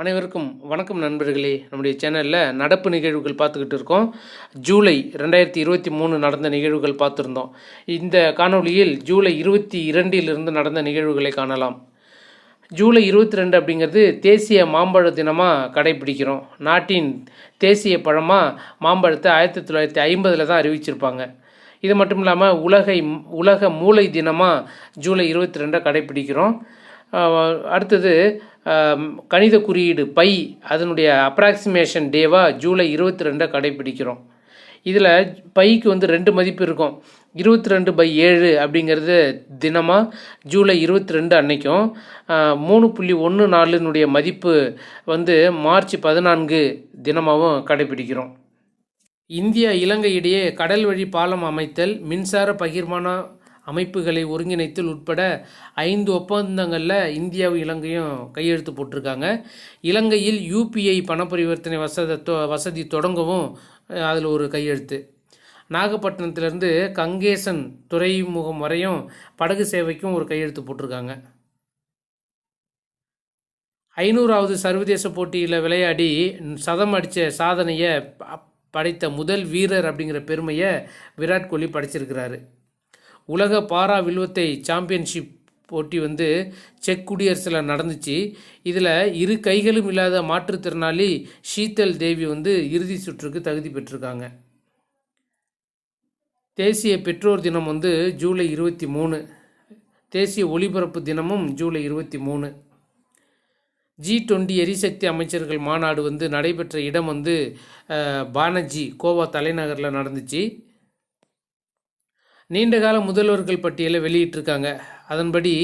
அனைவருக்கும் வணக்கம் நண்பர்களே. நம்முடைய சேனலில் நடப்பு நிகழ்வுகள் பார்த்துக்கிட்டு இருக்கோம். ஜூலை ரெண்டாயிரத்தி இருபத்தி மூணு நடந்த நிகழ்வுகள் பார்த்துருந்தோம். இந்த காணொளியில் ஜூலை இருபத்தி இரண்டிலிருந்து நடந்த நிகழ்வுகளை காணலாம். ஜூலை இருபத்தி ரெண்டு அப்படிங்கிறது தேசிய மாம்பழ தினமாக கடைபிடிக்கிறோம். நாட்டின் தேசிய பழமாக மாம்பழத்தை ஆயிரத்தி தொள்ளாயிரத்தி ஐம்பதில் தான் அறிவிச்சிருப்பாங்க. இது மட்டும் இல்லாமல் உலகை உலக மூளை தினமாக ஜூலை இருபத்தி ரெண்டை கடைபிடிக்கிறோம். அடுத்தது கணித குறியீடு பை அதனுடைய அப்ராக்சிமேஷன் டேவாக ஜூலை இருபத்தி ரெண்டை கடைபிடிக்கிறோம் இதில் பைக்கு வந்து ரெண்டு மதிப்பு இருக்கும். இருபத்தி ரெண்டு பை ஏழு அப்படிங்கிறது தினமாக ஜூலை இருபத்தி ரெண்டு அன்னைக்கும் மூணு புள்ளி ஒன்று நாலுனுடைய மதிப்பு வந்து மார்ச் பதினான்கு தினமாகவும் கடைபிடிக்கிறோம் இந்தியா இலங்கை இடையே கடல் வழி பாலம் அமைத்தல் மின்சார பகிர்மான அமைப்புகளை ஒருங்கிணைத்தல் உட்பட ஐந்து ஒப்பந்தங்களில் இந்தியாவும் இலங்கையும் கையெழுத்து போட்டிருக்காங்க. இலங்கையில் யூபிஐ பண பரிவர்த்தனை வசதி தொ- வசதி தொடங்கவும் அதில் ஒரு கையெழுத்து. நாகப்பட்டினத்திலேருந்து கங்கேசன் துறைமுகம் வரையும் படகு சேவைக்கும் ஒரு கையெழுத்து போட்டிருக்காங்க. ஐநூறாவது சர்வதேச போட்டியில் விளையாடி சதம் அடித்த சாதனையை படைத்த முதல் வீரர் அப்படிங்கிற பெருமையை விராட் கோலி படைச்சிருக்கிறாரு. உலக பாரா வில்வத்தை சாம்பியன்ஷிப் போட்டி வந்து செக் குடியரசில் நடந்துச்சு. இதில் இரு கைகளும் இல்லாத மாற்றுத்திறனாளி ஷீத்தல் தேவி வந்து இறுதி சுற்றுக்கு தகுதி பெற்றிருக்காங்க. தேசிய பெற்றோர் தினம் வந்து ஜூலை இருபத்தி மூணு. தேசிய ஒலிபரப்பு தினமும் ஜூலை இருபத்தி மூணு. ஜி டுவெண்ட்டி எரிசக்தி அமைச்சர்கள் மாநாடு வந்து நடைபெற்ற இடம் வந்து பானர்ஜி கோவா தலைநகரில் நடந்துச்சு. நீண்டகால முதல்வர்கள் பட்டியலை வெளியிட்டிருக்காங்க. அதன்படி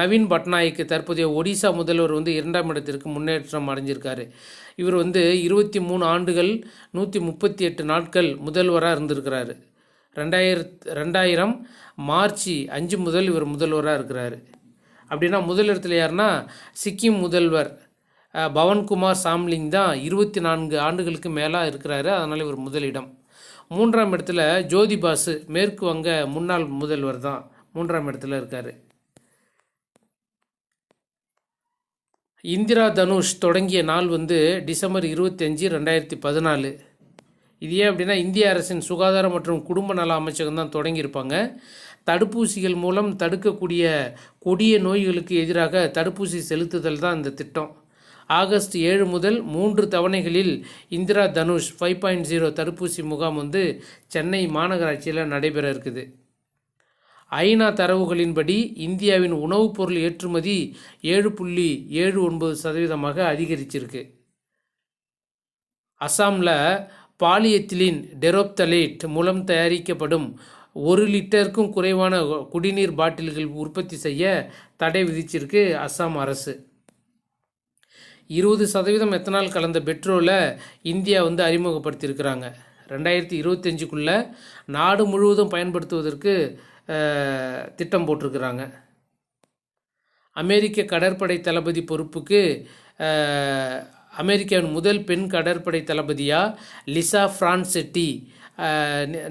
நவீன் பட்நாயக் தற்போதைய ஒடிசா முதல்வர் வந்து இரண்டாம் இடத்திற்கு முன்னேற்றம் அடைஞ்சிருக்காரு. இவர் வந்து இருபத்தி மூணு ஆண்டுகள் நூற்றி முப்பத்தி எட்டு நாட்கள் முதல்வராக இருந்திருக்கிறாரு. ரெண்டாயிரத் ரெண்டாயிரம் மார்ச் அஞ்சு முதல் இவர் முதல்வராக இருக்கிறாரு. அப்படின்னா முதலிடத்தில் யாருன்னா சிக்கிம் முதல்வர் பவன்குமார் சாம்லிங் தான் இருபத்தி நான்கு ஆண்டுகளுக்கு மேலாக இருக்கிறாரு. அதனால் இவர் முதலிடம். மூன்றாம் இடத்துல ஜோதி பாசு மேற்கு வங்க முன்னாள் முதல்வர் தான் மூன்றாம் இடத்துல இருக்கார். இந்திரா தனுஷ் தொடங்கிய நாள் வந்து டிசம்பர் இருபத்தஞ்சி ரெண்டாயிரத்தி பதினாலு. இது ஏன் அப்படின்னா இந்திய அரசின் சுகாதாரம் மற்றும் குடும்ப நல அமைச்சகம் தான் தொடங்கியிருப்பாங்க. தடுப்பூசிகள் மூலம் தடுக்கக்கூடிய கொடிய நோய்களுக்கு எதிராக தடுப்பூசி செலுத்துதல் தான் இந்த திட்டம். ஆகஸ்ட் ஏழு முதல் மூன்று தவணைகளில் Indira Dhanush five point zero தடுப்பூசி முகாம் வந்து சென்னை மாநகராட்சியில் நடைபெற இருக்குது. ஐநா தரவுகளின்படி இந்தியாவின் உணவுப் பொருள் ஏற்றுமதி ஏழு புள்ளி ஏழு ஒன்பது சதவீதமாக அதிகரிச்சிருக்கு. அசாமில் பாலியத்திலின் டெரோப்தலேட் மூலம் தயாரிக்கப்படும் ஒரு லிட்டருக்கும் குறைவான குடிநீர் பாட்டில்கள் உற்பத்தி செய்ய தடை விதிச்சிருக்கு அசாம் அரசு. இருபது சதவீதம் எத்தனால் கலந்த பெட்ரோலை இந்தியா வந்து அறிமுகப்படுத்தியிருக்கிறாங்க. ரெண்டாயிரத்தி இருபத்தஞ்சுக்குள்ளே நாடு முழுவதும் பயன்படுத்துவதற்கு திட்டம் போட்டிருக்கிறாங்க. அமெரிக்க கடற்படை தளபதி பொறுப்புக்கு அமெரிக்காவின் முதல் பெண் கடற்படை தளபதியாக லிசா ஃப்ரான்செட்டி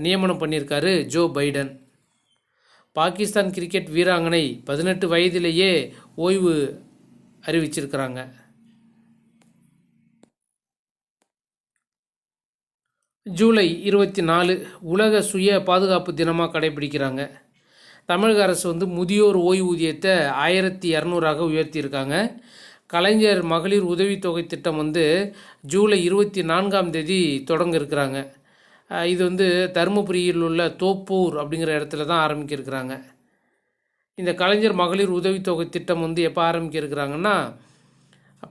நியமனம் பண்ணியிருக்காரு ஜோ பைடன். பாகிஸ்தான் கிரிக்கெட் வீராங்கனை பதினெட்டு வயதிலேயே ஓய்வு அறிவிச்சிருக்கிறாங்க. ஜூலை இருபத்தி நாலு உலக சுய பாதுகாப்பு தினமாக கடைபிடிக்கிறாங்க. தமிழக அரசு வந்து முதியோர் ஓய்வூதியத்தை ஆயிரத்தி இரநூறாக உயர்த்தியிருக்காங்க. கலைஞர் மகளிர் உதவித்தொகை திட்டம் வந்து ஜூலை இருபத்தி நான்காம் தேதி தொடங்க இருக்கிறாங்க இது வந்து தருமபுரியில் உள்ள தோப்பூர் அப்படிங்கிற இடத்துல தான் ஆரம்பிக்கிருக்கிறாங்க. இந்த கலைஞர் மகளிர் உதவித்தொகை திட்டம் வந்து எப்போ ஆரம்பிக்கிருக்கிறாங்கன்னா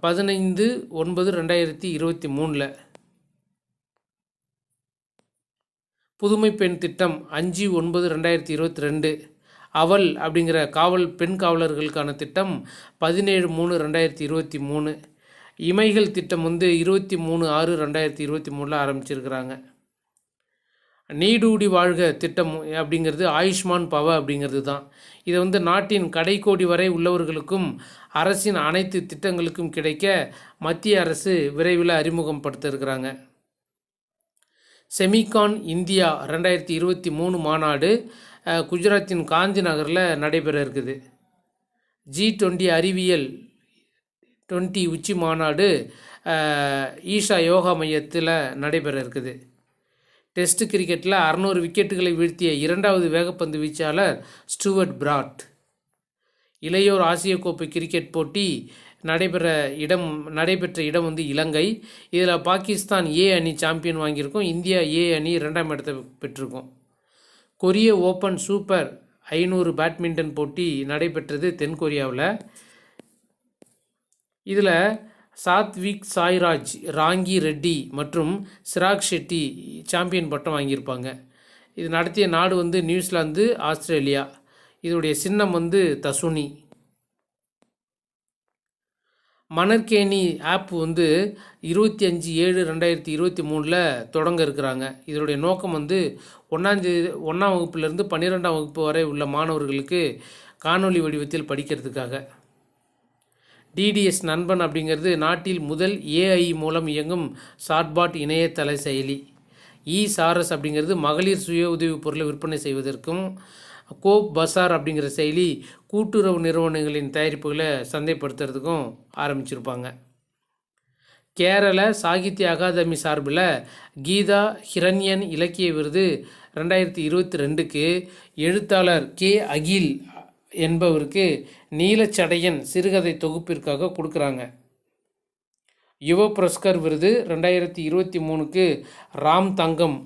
பதினைந்து ஒன்பது ரெண்டாயிரத்தி இருபத்தி மூணில். புதுமை பெண் திட்டம் அஞ்சு ஒன்பது ரெண்டாயிரத்தி இருபத்தி ரெண்டு. அவள் அப்படிங்கிற காவல் பெண் காவலர்களுக்கான திட்டம் பதினேழு மூணு ரெண்டாயிரத்தி இருபத்தி மூணு. இமைகள் திட்டம் வந்து இருபத்தி மூணு ஆறு ரெண்டாயிரத்தி இருபத்தி மூணில் ஆரம்பிச்சிருக்கிறாங்க. நீடூடி வாழ்க திட்டம் அப்படிங்கிறது ஆயுஷ்மான் பவ அப்படிங்கிறது தான். இதை வந்து நாட்டின் கடைக்கோடி வரை உள்ளவர்களுக்கும் அரசின் அனைத்து திட்டங்களுக்கும் கிடைக்க மத்திய அரசு விரைவில் அறிமுகப்படுத்த இருக்கிறாங்க செமிகான் இந்தியா ரெண்டாயிரத்தி இருபத்தி மூணு மாநாடு குஜராத்தின் காந்தி நகரில் நடைபெற இருக்குது. ஜி டுவெண்ட்டி அறிவியல் டுவெண்ட்டி உச்சி மாநாடு ஈஷா யோகா மையத்தில் நடைபெற இருக்குது. டெஸ்ட் கிரிக்கெட்டில் அறநூறு விக்கெட்டுகளை வீழ்த்திய இரண்டாவது வேகப்பந்து வீச்சாளர் ஸ்டூவர்ட் பிராட். இளையோர் ஆசிய கோப்பை கிரிக்கெட் போட்டி நடைபெற இடம் நடைபெற்ற இடம் வந்து இலங்கை. இதில் பாகிஸ்தான் ஏ அணி சாம்பியன் வாங்கியிருக்கும். இந்தியா ஏ அணி இரண்டாம் இடத்தை பெற்றிருக்கும். கொரிய ஓப்பன் சூப்பர் ஐநூறு பேட்மிண்டன் போட்டி நடைபெற்றது தென்கொரியாவில் இதில் சாத்விக் சாய்ராஜ் ராங்கி ரெட்டி மற்றும் சிராக் ஷெட்டி சாம்பியன் பட்டம் வாங்கியிருப்பாங்க. இது நடத்திய நாடு வந்து நியூசிலாந்து ஆஸ்திரேலியா. இதோடைய சின்னம் வந்து தசுனி. மணற்கேணி ஆப் வந்து இருபத்தி அஞ்சு ஏழு ரெண்டாயிரத்தி இருபத்தி மூணில் தொடங்க இருக்கிறாங்க இதனுடைய நோக்கம் வந்து ஒன்றாந்தேதி ஒன்றாம் வகுப்புலேருந்து பன்னிரெண்டாம் வகுப்பு வரை உள்ள மாணவர்களுக்கு காணொளி வடிவத்தில் படிக்கிறதுக்காக. டிடிஎஸ் நண்பன் அப்படிங்கிறது நாட்டில் முதல் ஏஐ மூலம் இயங்கும் சாட்பாட் இணையதள செயலி. இ சாரஸ் அப்படிங்கிறது மகளிர் சுய உதவிப் பொருளை விற்பனை செய்வதற்கும் கோப் பசார் அப்படிங்கிற செயலி கூட்டுறவு நிறுவனங்களின் தயாரிப்புகளை சந்தைப்படுத்துறதுக்கும் ஆரம்பிச்சிருப்பாங்க. கேரள சாகித்ய அகாதமி சார்பில் கீதா ஹிரண்யன் இலக்கிய விருது ரெண்டாயிரத்தி இருபத்தி ரெண்டுக்கு எழுத்தாளர் கே அகில் என்பவருக்கு நீலச்சடையன் சிறுகதை தொகுப்பிற்காக கொடுக்குறாங்க. யுவ புரஸ்கர் விருது ரெண்டாயிரத்தி இருபத்தி மூணுக்கு ராம் தங்கம்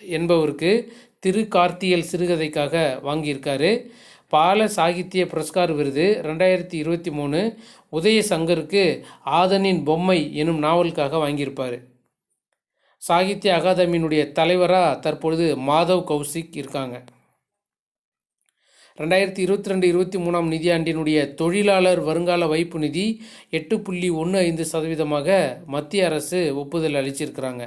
என்பவருக்கு திரு கார்த்தியல் சிறுகதைக்காக வாங்கியிருக்காரு. பால சாகித்ய புரஸ்கார் விருது ரெண்டாயிரத்தி இருபத்தி மூணு உதய சங்கருக்கு ஆதனின் பொம்மை எனும் நாவலுக்காக வாங்கியிருப்பார். சாகித்ய அகாதமியினுடைய தலைவராக தற்பொழுது மாதவ் கௌசிக் இருக்காங்க. ரெண்டாயிரத்தி இருபத்தி ரெண்டு இருபத்தி மூணாம் நிதியாண்டினுடைய தொழிலாளர் வருங்கால வைப்பு நிதி எட்டு புள்ளி ஒன்று ஐந்து சதவீதமாக மத்திய அரசு ஒப்புதல் அளிச்சிருக்கிறாங்க.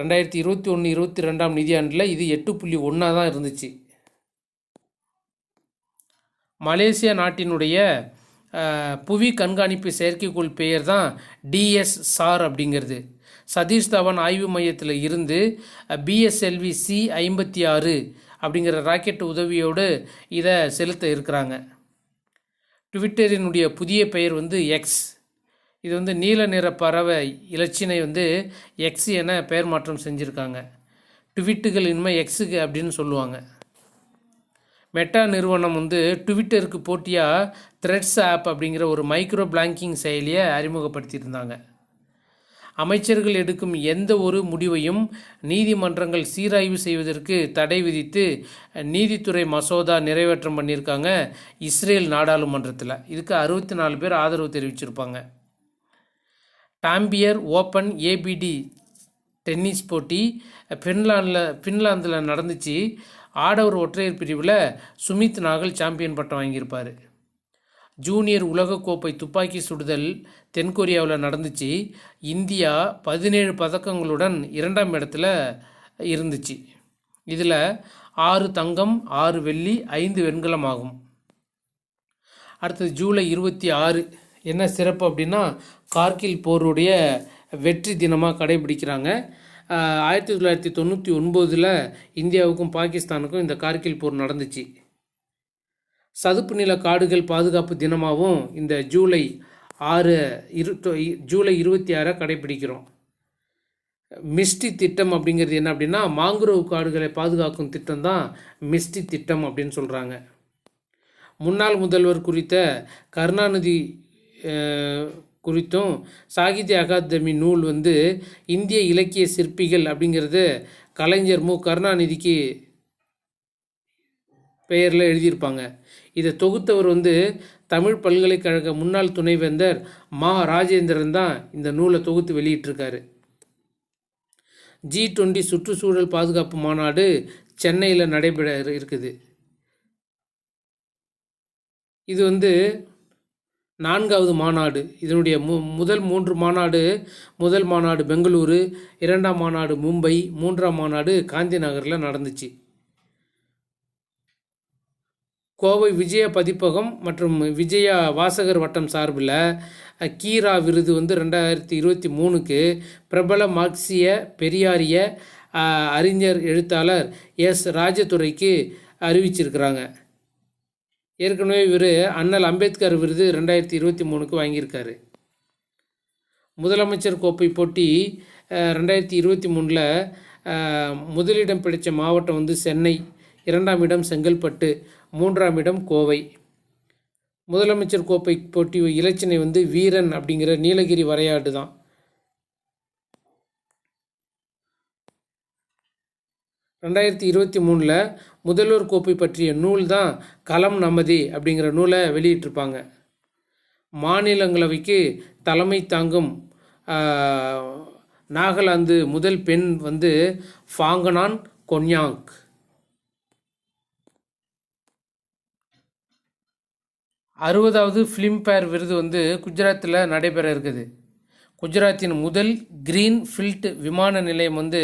ரெண்டாயிரத்தி இருபத்தி ஒன்று இருபத்தி ரெண்டாம் நிதியாண்டில் இது எட்டு புள்ளி ஒன்றா தான் இருந்துச்சு. மலேசியா நாட்டினுடைய புவி கண்காணிப்பு செயற்கைக்கோள் பெயர் தான் டிஎஸ் சார் அப்படிங்கிறது. சதீஷ் தவான் ஆய்வு மையத்தில் இருந்து பிஎஸ்எல்வி சி ஐம்பத்தி ஆறு அப்படிங்கிற ராக்கெட் உதவியோடு இதை செலுத்த இருக்கிறாங்க. ட்விட்டரினுடைய புதிய பெயர் வந்து எக்ஸ். இது வந்து நீல நிற பறவை இலச்சினை வந்து எக்ஸ் என பெயர் மாற்றம் செஞ்சுருக்காங்க. ட்விட்டுகள் இனிமேல் எக்ஸுக்கு அப்படின்னு சொல்லுவாங்க. மெட்டா நிறுவனம் வந்து ட்விட்டருக்கு போட்டியாக த்ரெட்ஸ் ஆப் அப்படிங்கிற ஒரு மைக்ரோ பிளாங்கிங் செயலியை அறிமுகப்படுத்தியிருந்தாங்க. அமைச்சர்கள் எடுக்கும் எந்த ஒரு முடிவையும் நீதிமன்றங்கள் சீராய்வு செய்வதற்கு தடை விதித்து நீதித்துறை மசோதா நிறைவேற்றம் பண்ணியிருக்காங்க இஸ்ரேல் நாடாளுமன்றத்தில். இதுக்கு அறுபத்தி நாலு பேர் ஆதரவு தெரிவிச்சிருப்பாங்க. டாம்பியர் ஓப்பன் ஏபிடி டென்னிஸ் போட்டி ஃபின்லாண்டில் ஃபின்லாந்தில் நடந்துச்சு. ஆடவர் ஒற்றையர் பிரிவில் சுமித் நாகல் சாம்பியன் பட்டம் வாங்கியிருப்பார். ஜூனியர் உலகக்கோப்பை துப்பாக்கி சுடுதல் தென்கொரியாவில் நடந்துச்சு. இந்தியா பதினேழு பதக்கங்களுடன் இரண்டாம் இடத்துல இருந்துச்சு. இதில் ஆறு தங்கம் ஆறு வெள்ளி ஐந்து வெண்கலம் ஆகும். அடுத்தது ஜூலை இருபத்தி ஆறு. என்ன சிறப்பு அப்படின்னா கார்கில் போருடைய வெற்றி தினமாக கடைபிடிக்கிறாங்க. ஆயிரத்தி தொள்ளாயிரத்தி தொண்ணூற்றி ஒன்பதில் இந்தியாவுக்கும் பாகிஸ்தானுக்கும் இந்த கார்கில் போர் நடந்துச்சு. சதுப்பு நில காடுகள் பாதுகாப்பு தினமாகவும் இந்த ஜூலை ஆறு இரு தொ- ஜூலை இருபத்தி ஆறை கடைபிடிக்கிறோம். மிஸ்டி திட்டம் அப்படிங்கிறது என்ன அப்படின்னா மாங்குரோவ் காடுகளை பாதுகாக்கும் திட்டம் தான் மிஸ்டி திட்டம் அப்படின்னு சொல்கிறாங்க முன்னாள் முதல்வர் குறித்த கருணாநிதி குறித்தும் சாகித்ய அகாதமி நூல் வந்து இந்திய இலக்கிய சிற்பிகள் அப்படிங்கிறது கலைஞர் மு. கருணாநிதிக்கு பெயரில் எழுதியிருப்பாங்க. இதை தொகுத்தவர் வந்து தமிழ் பல்கலைக்கழக முன்னாள் துணைவேந்தர் மா. ராஜேந்திரன் தான் இந்த நூலை தொகுத்து வெளியிட்டிருக்காரு. ஜி டுவெண்ட்டி சுற்றுச்சூழல் பாதுகாப்பு மாநாடு சென்னையில் நடைபெற இருக்குது. இது வந்து நான்காவது மாநாடு. இதனுடைய மு முதல் மூன்று மாநாடு முதல் மாநாடு பெங்களூரு இரண்டாம் மாநாடு மும்பை மூன்றாம் மாநாடு காந்தி நகரில் நடந்துச்சு. கோவை விஜய பதிப்பகம் மற்றும் விஜயா வாசகர் வட்டம் சார்பில் கீரா விருது வந்து ரெண்டாயிரத்தி இருபத்தி மூணுக்கு பிரபல மார்க்சிய பெரியாரிய அறிஞர் எழுத்தாளர் எஸ். ராஜதுரைக்கு அறிவிச்சிருக்கிறாங்க. ஏற்கனவே இவர் அண்ணல் அம்பேத்கர் விருது ரெண்டாயிரத்தி இருபத்தி மூணுக்கு வாங்கியிருக்காரு. முதலமைச்சர் கோப்பை போட்டி ரெண்டாயிரத்தி இருபத்தி மூணில் முதலிடம் பிடித்த மாவட்டம் வந்து சென்னை. இரண்டாம் இடம் செங்கல்பட்டு மூன்றாம் இடம் கோவை. முதலமைச்சர் கோப்பை போட்டி இலச்சினை வந்து வீரன் அப்படிங்கிற நீலகிரி வரையாடு தான். ரெண்டாயிரத்தி இருபத்தி மூணில் முதல்வர் கோப்பை பற்றிய நூல் தான் களம் நமதி அப்படிங்கிற நூலை வெளியிட்டிருப்பாங்க. மாநிலங்களவைக்கு தலைமை தாங்கும் நாகாலாந்து முதல் பெண் வந்து ஃபாங்கனான் கொன்யாங் அறுபதாவது ஃபிலிம்பேர் விருது வந்து குஜராத்தில் நடைபெற இருக்குது. குஜராத்தின் முதல் க்ரீன் ஃபில்ட் விமான நிலையம் வந்து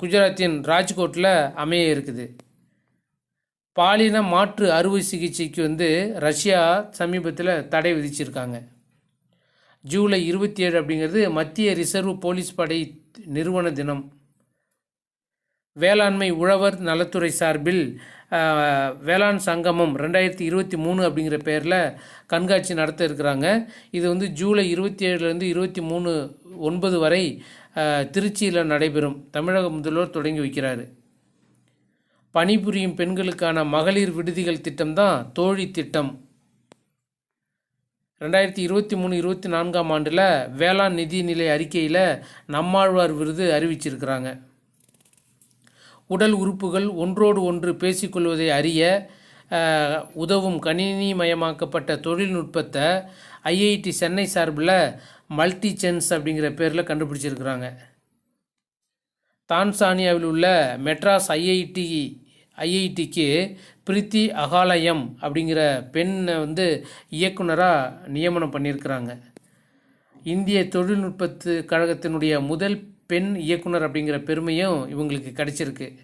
குஜராத்தின் ராஜ்கோட்டில் அமைய இருக்குது. பாலின மாற்று அறுவை சிகிச்சைக்கு வந்து ரஷ்யா சமீபத்தில் தடை விதிச்சிருக்காங்க. ஜூலை இருபத்தி ஏழு அப்படிங்கிறது மத்திய ரிசர்வ் போலீஸ் படை நிறுவன தினம். வேளாண்மை உழவர் நலத்துறை சார்பில் வேளாண் சங்கமம் ரெண்டாயிரத்தி இருபத்தி மூணு அப்படிங்கிற பேரில் கண்காட்சி நடத்த இருக்கிறாங்க. இது வந்து ஜூலை இருபத்தி ஏழுலேருந்து இருபத்தி மூணு ஒன்பது வரை திருச்சியில் நடைபெறும். தமிழக முதல்வர் தொடங்கி வைக்கிறாரு. பணிபுரியும் பெண்களுக்கான மகளிர் விடுதிகள் திட்டம் தான் தோழி திட்டம். ரெண்டாயிரத்தி இருபத்தி மூணு இருபத்தி நான்காம் ஆண்டில் வேளாண் நிதிநிலை அறிக்கையில் நம்மாழ்வார் விருது அறிவிச்சிருக்கிறாங்க. உடல் உறுப்புகள் ஒன்றோடு ஒன்று பேசிக்கொள்வதை அறிய உதவும் கணினிமயமாக்கப்பட்ட தொழில்நுட்பத்தை ஐஐடி சென்னை சார்பில் மல்டி சென்ஸ் அப்படிங்கிற பேரில் கண்டுபிடிச்சிருக்கிறாங்க. தான்சானியாவில் உள்ள மெட்ராஸ் ஐஐடி ஐஐடிக்கு பிரித்தி அகாலயம் அப்படிங்கிற பெண்ணை வந்து இயக்குனராக நியமனம் பண்ணியிருக்கிறாங்க. இந்திய தொழில்நுட்பத்து கழகத்தினுடைய முதல் பெண் இயக்குனர் அப்படிங்கிற பெருமையும் இவங்களுக்கு கிடைச்சிருக்கு.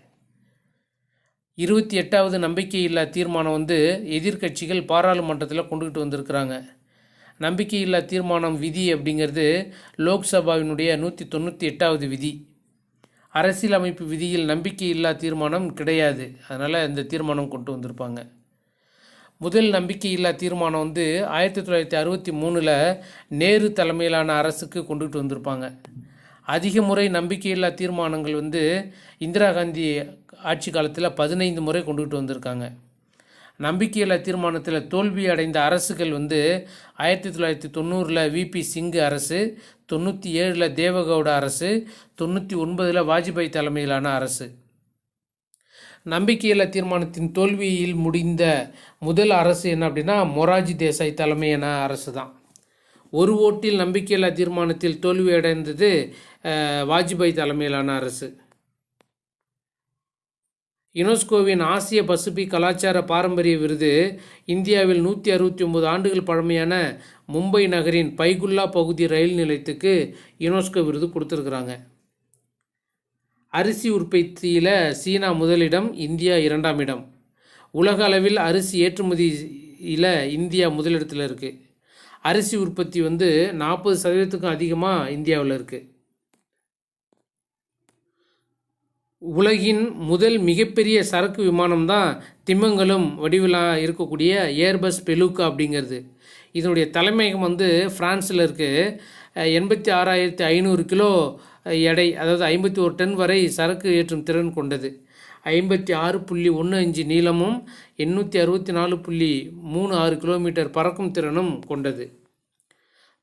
இருபத்தி எட்டாவது நம்பிக்கையில்லா தீர்மானம் வந்து எதிர்க்கட்சிகள் பாராளுமன்றத்தில் கொண்டுகிட்டு வந்திருக்கிறாங்க. நம்பிக்கையில்லா தீர்மானம் விதி அப்படிங்கிறது லோக்சபாவினுடைய நூற்றி தொண்ணூற்றி எட்டாவது விதி. அரசியலமைப்பு விதியில் நம்பிக்கையில்லா தீர்மானம் கிடையாது. அதனால் இந்த தீர்மானம் கொண்டு வந்திருப்பாங்க. முதல் நம்பிக்கையில்லா தீர்மானம் வந்து ஆயிரத்தி தொள்ளாயிரத்தி அறுபத்தி மூணில் நேரு தலைமையிலான அரசுக்கு கொண்டுகிட்டு வந்திருப்பாங்க. அதிக முறை நம்பிக்கையில்லா தீர்மானங்கள் வந்து இந்திரா காந்தி ஆட்சி காலத்தில் பதினைந்து முறை கொண்டுகிட்டு வந்திருக்காங்க. நம்பிக்கையில்லா தீர்மானத்தில் தோல்வி அடைந்த அரசுகள் வந்து ஆயிரத்தி தொள்ளாயிரத்தி தொண்ணூறில் விபி சிங்கு அரசு தொண்ணூற்றி ஏழில் தேவகவுட அரசு தொண்ணூற்றி ஒன்பதில் வாஜ்பாய் தலைமையிலான அரசு. நம்பிக்கையில்லா தீர்மானத்தின் தோல்வியில் முடிந்த முதல் அரசு என்ன அப்படின்னா மொராஜி தேசாய் தலைமையான அரசு தான் ஒரு ஓட்டில் நம்பிக்கையில்லா தீர்மானத்தில் தோல்வியடைந்தது அடைந்தது வாஜ்பாய் தலைமையிலான அரசு. யுனெஸ்கோவின் ஆசிய பசிபிக் கலாச்சார பாரம்பரிய விருது இந்தியாவில் நூற்றி அறுபத்தி ஒம்பது ஆண்டுகள் பழமையான மும்பை நகரின் பைகுல்லா பகுதி ரயில் நிலையத்துக்கு யுனெஸ்கோ விருது கொடுத்துருக்குறாங்க. அரிசி உற்பத்தியில் சீனா முதலிடம் இந்தியா இரண்டாம் இடம். உலக அளவில் அரிசி ஏற்றுமதியில் இந்தியா முதலிடத்தில் இருக்குது அரிசி உற்பத்தி வந்து நாற்பது சதவீதத்துக்கும் அதிகமாக இந்தியாவில் இருக்குது உலகின் முதல் மிகப்பெரிய சரக்கு விமானம் தான் திம்மங்கலம் வடிவிலாக இருக்கக்கூடிய ஏர்பஸ் பெலூக்கா அப்படிங்கிறது. இதனுடைய தலைமையகம் வந்து ஃப்ரான்ஸில் இருக்குது எண்பத்தி ஆறாயிரத்தி ஐநூறு கிலோ எடை அதாவது ஐம்பத்தி ஒரு டன் வரை சரக்கு ஏற்றும் திறன் கொண்டது. ஐம்பத்தி ஆறு புள்ளி ஒன்று அஞ்சு நீளமும் எண்ணூற்றி அறுபத்தி நாலு புள்ளி மூணு ஆறு கிலோமீட்டர் பறக்கும் திறனும் கொண்டது.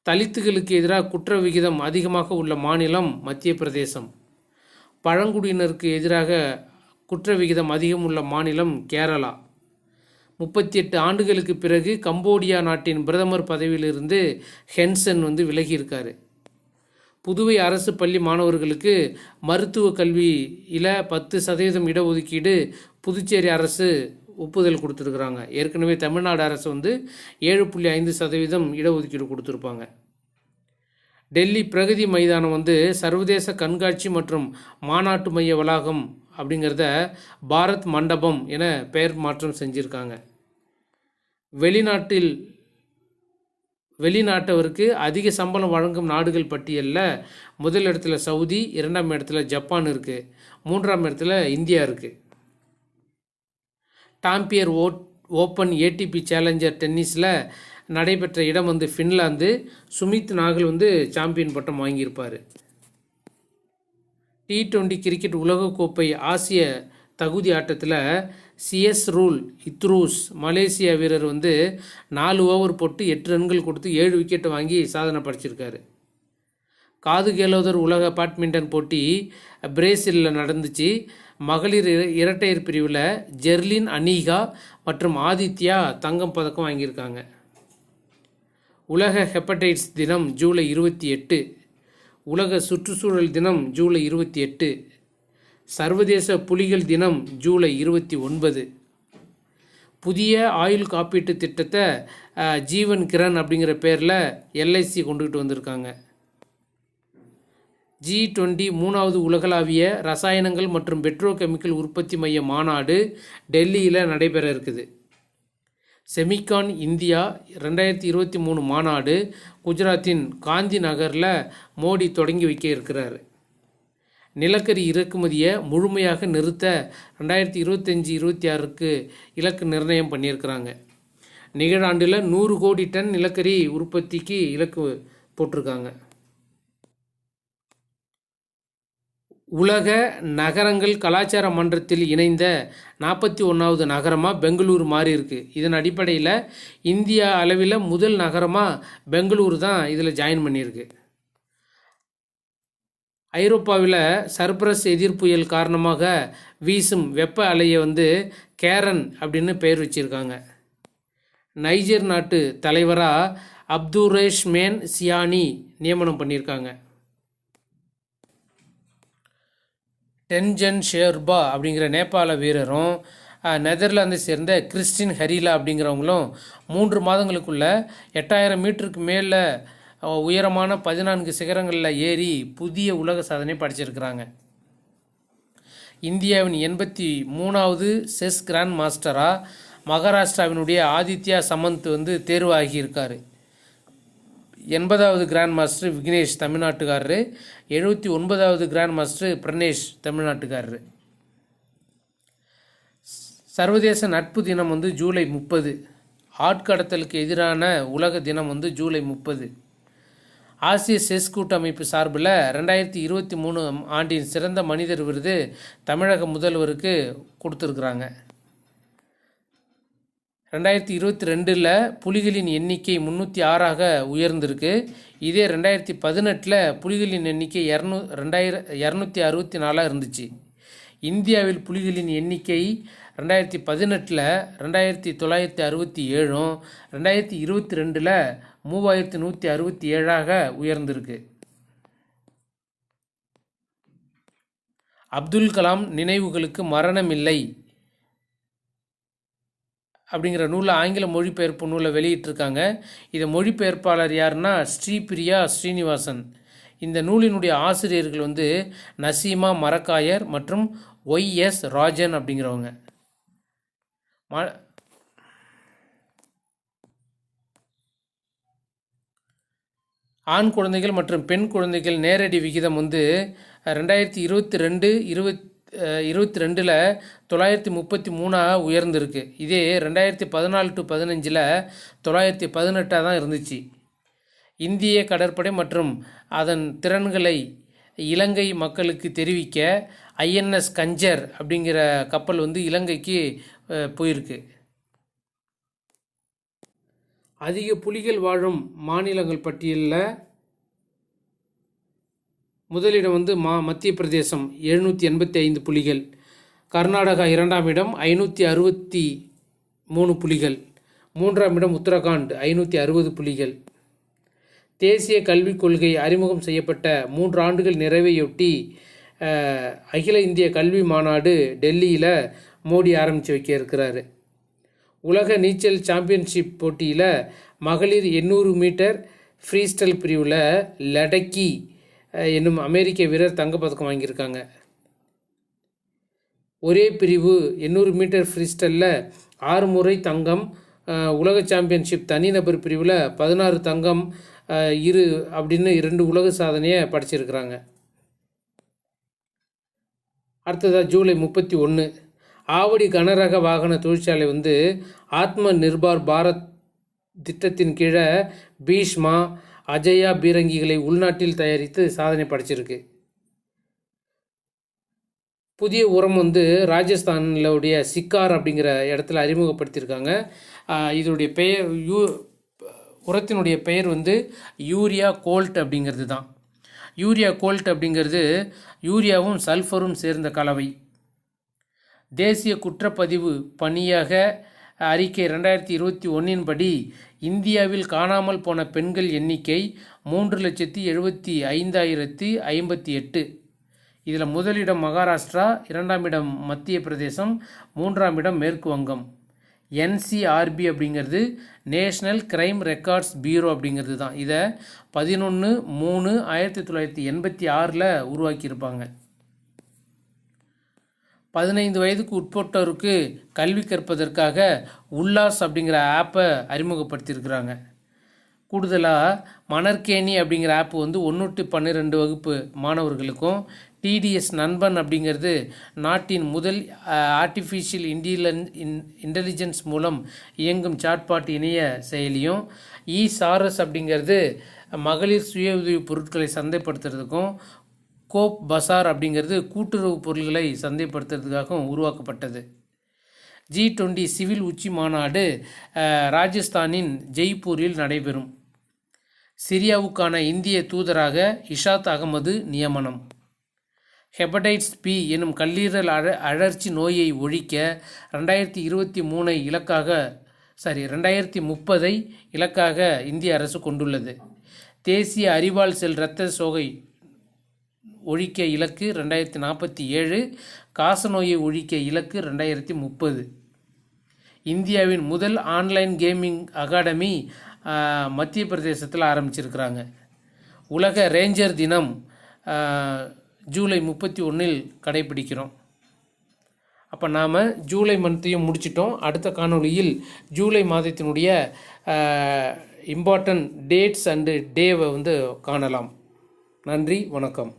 தலித்துகளுக்கு எதிராக குற்ற விகிதம் அதிகமாக உள்ள மாநிலம் மத்திய பிரதேசம். பழங்குடியினருக்கு எதிராக குற்ற விகிதம் அதிகம் உள்ள மாநிலம் கேரளா. முப்பத்தி எட்டு ஆண்டுகளுக்கு பிறகு கம்போடியா நாட்டின் பிரதமர் பதவியிலிருந்து ஹென்சன் வந்து விலகியிருக்கார். புதுவை அரசு பள்ளி மாணவர்களுக்கு மருத்துவ கல்வியில் பத்து சதவீதம் இடஒதுக்கீடு புதுச்சேரி அரசு ஒப்புதல் கொடுத்துருக்குறாங்க. ஏற்கனவே தமிழ்நாடு அரசு வந்து ஏழு புள்ளி ஐந்து சதவீதம் இடஒதுக்கீடு கொடுத்துருப்பாங்க. டெல்லி பிரகதி மைதானம் வந்து சர்வதேச கண்காட்சி மற்றும் மாநாட்டு மைய வளாகம் அப்படிங்கிறத பாரத் மண்டபம் என பெயர் மாற்றம் செஞ்சுருக்காங்க. வெளிநாட்டில் வெளிநாட்டவருக்கு அதிக சம்பளம் வழங்கும் நாடுகள் பட்டியலில் முதல் இடத்துல சவுதி இரண்டாம் இடத்துல ஜப்பான் இருக்குது மூன்றாம் இடத்துல இந்தியா இருக்குது டாம்பியர் ஓட் ஓப்பன் ஏடிபி சேலஞ்சர் டென்னிஸில் நடைபெற்ற இடம் வந்து ஃபின்லாந்து. சுமித் நாகல் வந்து சாம்பியன் பட்டம் வாங்கியிருப்பார். டி டுவெண்ட்டி கிரிக்கெட் உலகக்கோப்பை ஆசிய தகுதி ஆட்டத்தில் சிஎஸ் ரூல் இத்ரூஸ் மலேசியா வீரர் வந்து நாலு ஓவர் போட்டு எட்டு ரன்கள் கொடுத்து ஏழு விக்கெட்டை வாங்கி சாதனை படைச்சிருக்காரு. காது கேலோதர் உலக பேட்மிண்டன் போட்டி பிரேசிலில் நடந்துச்சு. மகளிர் இர- இரட்டையர் பிரிவில் ஜெர்லின் அனீகா மற்றும் ஆதித்யா தங்கம் பதக்கம் வாங்கியிருக்காங்க. உலக ஹெப்படைட்ஸ் தினம் ஜூலை இருபத்தி எட்டு. உலக சுற்றுச்சூழல் தினம் ஜூலை இருபத்தி எட்டு. சர்வதேச புலிகள் தினம் ஜூலை இருபத்தி ஒன்பது. புதிய ஆயுள் காப்பீட்டு திட்டத்தை ஜீவன் கிரண் அப்படிங்கிற பேரில் எல்ஐசி கொண்டுகிட்டு வந்திருக்காங்க. ஜி டுவெண்ட்டி மூணாவது உலகளாவிய ரசாயனங்கள் மற்றும் பெட்ரோகெமிக்கல் உற்பத்தி மைய மாநாடு டெல்லியில் நடைபெற இருக்குது. செமிகான் இந்தியா ரெண்டாயிரத்தி இருபத்தி மூணு மாநாடு குஜராத்தின் காந்தி நகரில் மோடி தொடங்கி வைக்க இருக்கிறார். நிலக்கரி இறக்குமதியை முழுமையாக நிறுத்த ரெண்டாயிரத்தி இருபத்தஞ்சி இருபத்தி ஆறுக்கு இலக்கு நிர்ணயம் பண்ணியிருக்கிறாங்க. நிகழாண்டில் நூறு கோடி டன் நிலக்கரி உற்பத்திக்கு இலக்கு போட்டிருக்காங்க. உலக நகரங்கள் கலாச்சார மன்றத்தில் இணைந்த நாற்பத்தி ஒன்றாவது நகரமாக பெங்களூர் மாறி இருக்குது இதன் அடிப்படையில் இந்தியா அளவில் முதல் நகரமாக பெங்களூர் தான் இதில் ஜாயின் பண்ணியிருக்கு. ஐரோப்பாவில் சர்ப்ரஸ் எதிர்ப்புயல் காரணமாக வீசும் வெப்ப அலையை வந்து கேரன் அப்படின்னு பெயர் வச்சிருக்காங்க. நைஜர் நாட்டு தலைவராக அப்துரேஷ்மேன் சியானி நியமனம் பண்ணியிருக்காங்க. டென்ஜன் ஷேர்பா அப்படிங்கிற நேபாள வீரரும் நெதர்லாந்தை சேர்ந்த கிறிஸ்டின் ஹரிலா அப்படிங்கிறவங்களும் மூன்று மாதங்களுக்குள்ள எட்டாயிரம் மீட்டருக்கு மேலே உயரமான பதினான்கு சிகரங்களில் ஏறி புதிய உலக சாதனை படைச்சிருக்கிறாங்க. இந்தியாவின் எண்பத்தி மூணாவது செஸ் கிராண்ட் மாஸ்டராக மகாராஷ்டிராவினுடைய ஆதித்யா சமந்த் வந்து தேர்வாகியிருக்காரு. எண்பதாவது கிராண்ட் மாஸ்டர் விக்னேஷ் தமிழ்நாட்டுக்காரரு எழுபத்தி ஒன்பதாவது கிராண்ட் மாஸ்டர் பிரணேஷ் தமிழ்நாட்டுக்காரரு. சர்வதேச நட்பு தினம் வந்து ஜூலை முப்பது. ஆட்கடத்தலுக்கு எதிரான உலக தினம் வந்து ஜூலை முப்பது. ஆசிய செஸ் கூட்டமைப்பு சார்பில் ரெண்டாயிரத்தி இருபத்தி மூணு ஆண்டின் சிறந்த மனிதர் விருது தமிழக முதல்வருக்கு கொடுத்துருக்குறாங்க. ரெண்டாயிரத்தி இருபத்தி ரெண்டில் புலிகளின் எண்ணிக்கை முந்நூற்றி ஆறாக உயர்ந்திருக்கு. இதே ரெண்டாயிரத்தி பதினெட்டில் புலிகளின் எண்ணிக்கை இரநூ ரெண்டாயிர இரநூத்தி அறுபத்தி நாலாக இருந்துச்சு. இந்தியாவில் புலிகளின் எண்ணிக்கை ரெண்டாயிரத்தி பதினெட்டில் ரெண்டாயிரத்தி தொள்ளாயிரத்தி அறுபத்தி ஏழும் ரெண்டாயிரத்தி இருபத்தி ரெண்டில் மூவாயிரத்தி நூற்றி அறுபத்தி ஏழாக உயர்ந்திருக்கு. அப்துல் கலாம் நினைவுகளுக்கு மரணமில்லை. அப்படிங்கிற நூலை ஆங்கில மொழிபெயர்ப்பு நூலை வெளியிட்டிருக்காங்க. இதை மொழிபெயர்ப்பாளர் யாருன்னா ஸ்ரீபிரியா ஸ்ரீனிவாசன். இந்த நூலினுடைய ஆசிரியர்கள் வந்து நசீமா மரக்காயர் மற்றும் ஒய் எஸ் ராஜன் அப்படிங்கிறவங்க. ம ஆண் குழந்தைகள் மற்றும் பெண் குழந்தைகள் நேரடி விகிதம் வந்து ரெண்டாயிரத்தி இருபத்தி ரெண்டு இருபத் இருபத்தி ரெண்டில் தொள்ளாயிரத்தி முப்பத்தி மூணாக உயர்ந்திருக்கு. இதே ரெண்டாயிரத்தி பதினாலு டு பதினஞ்சில் தொள்ளாயிரத்தி பதினெட்டாக தான் இருந்துச்சு. இந்திய கடற்படை மற்றும் அதன் திறன்களை இலங்கை மக்களுக்கு தெரிவிக்க ஐஎன்எஸ் கஞ்சர் அப்படிங்கிற கப்பல் வந்து இலங்கைக்கு போயிருக்கு. அதிக புலிகள் வாழும் மாநிலங்கள் பட்டியலில் முதலிடம் வந்து மா மத்திய பிரதேசம் எழுநூற்றி எண்பத்தி ஐந்து புலிகள். கர்நாடகா இரண்டாம் இடம் ஐநூற்றி அறுபத்தி மூணு புலிகள். மூன்றாம் இடம் உத்தரகாண்ட் ஐநூற்றி அறுபது புலிகள். தேசிய கல்விக் கொள்கை அறிமுகம் செய்யப்பட்ட மூன்று ஆண்டுகள் நிறைவையொட்டி அகில இந்திய கல்வி மாநாடு டெல்லியில் மோடி ஆரம்பித்து வைக்க இருக்கிறாரு. உலக நீச்சல் சாம்பியன்ஷிப் போட்டியில் மகளிர் எண்ணூறு மீட்டர் ஃப்ரீஸ்டைல் பிரிவில் லடக்கி என்னும் அமெரிக்க வீரர் தங்கப்பதக்கம் வாங்கியிருக்காங்க. ஒரே பிரிவு எண்ணூறு மீட்டர் ஃப்ரீஸ்டைலில் ஆறு முறை தங்கம் உலக சாம்பியன்ஷிப் தனிநபர் பிரிவில் பதினாறு தங்கம் இரு அப்படின்னு இரண்டு உலக சாதனையை படைச்சிருக்கிறாங்க. அடுத்ததாக ஜூலை முப்பத்தி ஒன்று ஆவடி கனரக வாகன தொழிற்சாலை வந்து ஆத்ம நிர்பார் பாரத் திட்டத்தின் கீழே பீஷ்மா அஜயா பீரங்கிகளை உள்நாட்டில் தயாரித்து சாதனை படைச்சிருக்கு. புதிய உரம் வந்து ராஜஸ்தானில் உடைய சிக்கார் அப்படிங்கிற இடத்துல அறிமுகப்படுத்தியிருக்காங்க. இதனுடைய பெயர் யூ உரத்தினுடைய பெயர் வந்து யூரியா கோல்ட் அப்படிங்கிறது தான். யூரியா கோல்ட் அப்படிங்கிறது யூரியாவும் சல்ஃபரும் சேர்ந்த கலவை. தேசிய குற்றப்பதிவு பணியாக அறிக்கை ரெண்டாயிரத்தி இருபத்தி ஒன்றின் படி இந்தியாவில் காணாமல் போன பெண்கள் எண்ணிக்கை மூன்று லட்சத்தி எழுபத்தி ஐந்தாயிரத்தி ஐம்பத்தி எட்டு. இதில் முதலிடம் மகாராஷ்டிரா இரண்டாம் இடம் மத்திய பிரதேசம் மூன்றாம் இடம் மேற்கு வங்கம். என்சிஆர்பி அப்படிங்கிறது நேஷ்னல் கிரைம் ரெக்கார்ட்ஸ் பியூரோ அப்படிங்கிறது தான். இதை பதினொன்று மூணு ஆயிரத்தி தொள்ளாயிரத்தி எண்பத்தி ஆறில் உருவாக்கியிருப்பாங்க. பதினைந்து வயதுக்கு உட்பட்டோருக்கு கல்வி கற்பதற்காக உல்லாஸ் அப்படிங்கிற ஆப்பை அறிமுகப்படுத்தியிருக்கிறாங்க. கூடுதலாக மணற்கேணி அப்படிங்கிற ஆப் வந்து ஒன்று டு பன்னிரெண்டு வகுப்பு மாணவர்களுக்கும் டிடிஎஸ் நண்பன் அப்படிங்கிறது நாட்டின் முதல் ஆர்டிஃபிஷியல் இன்டிலன் இன் இன்டெலிஜென்ஸ் மூலம் இயங்கும் சாட்பாட் இணைய செயலியும் இ சாரஸ் அப்படிங்கிறது மகளிர் சுய உதவி பொருட்களை சந்தைப்படுத்துறதுக்கும் கோப் பசார் அப்படிங்கிறது கூட்டுறவு பொருள்களை சந்தைப்படுத்துறதுக்காகவும் உருவாக்கப்பட்டது. ஜி டுவெண்ட்டி சிவில் உச்சி மாநாடு ராஜஸ்தானின் ஜெய்ப்பூரில் நடைபெறும். சிரியாவுக்கான இந்திய தூதராக இஷாத் அகமது நியமனம். ஹெபடைட்ஸ் பி எனும் கல்லீரல் அழ அழற்சி நோயை ஒழிக்க ரெண்டாயிரத்தி இருபத்தி மூணை இலக்காக சாரி ரெண்டாயிரத்தி முப்பதை இலக்காக இந்திய அரசு கொண்டுள்ளது. தேசிய அறிவால் செல் இரத்த சோகை ஒழிக்க இலக்கு ரெண்டாயிரத்தி நாற்பத்தி ஏழு காசநோயை ஒழிக்க இலக்கு ரெண்டாயிரத்தி முப்பது. இந்தியாவின் முதல் ஆன்லைன் கேமிங் அகாடமி மத்திய பிரதேசத்தில் ஆரம்பிச்சிருக்கிறாங்க. உலக ரேஞ்சர் தினம் ஜூலை முப்பத்தி ஒன்றில் கடைபிடிக்கிறோம். அப்போ நாம் ஜூலை மந்த்தையும் முடிச்சிட்டோம். அடுத்த காணொளியில் ஜூலை மாதத்தினுடைய இம்பார்ட்டன்ட் டேட்ஸ் அண்டு டேவை வந்து காணலாம். நன்றி வணக்கம்.